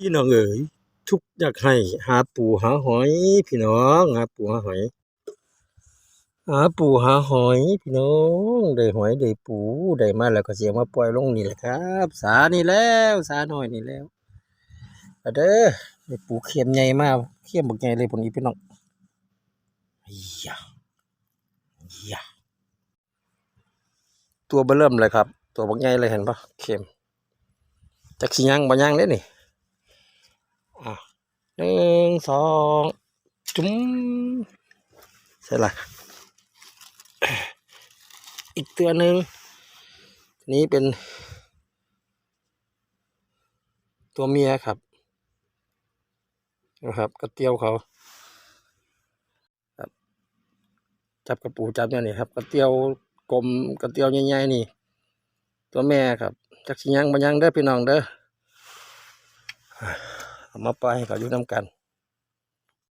พี่น้องเอ๋ยทุกอยากให้หาปูหาหอย พี่น้องหาปูหาหอย หาปูหาหอย พี่น้องได้หอยได้ปูได้มาแล้วก็เสียมาปล่อยลงนี่แหละครับ สานี่แล้วสาหน้อยนี่แล้วเด้อได้ปูเข็มใหญ่มากเข็มบักใหญ่เลยพุ่นนี้พี่น้องอีหยาอีหยาตัวเบิ่เลิมเลยครับ ตัวบักใหญ่เลยเห็นปะเข็มจักสิยังบ่ยังเด้นี่ หนึ่งสองจุ้มเสร็จละอีกตัวหนึ่งนี้เป็น ตัวเมียครับนะครับกระเตียวเขาครับจับกระปูจับเนี่ยนี่ครับกระเตียวกลมกระเตียวใหญ่ๆนี่ ตัวแม่ครับ จักสิยังบ่ยังเด้อพี่น้องเด้อ มาปล่อยให้เขาอยู่น้ากัน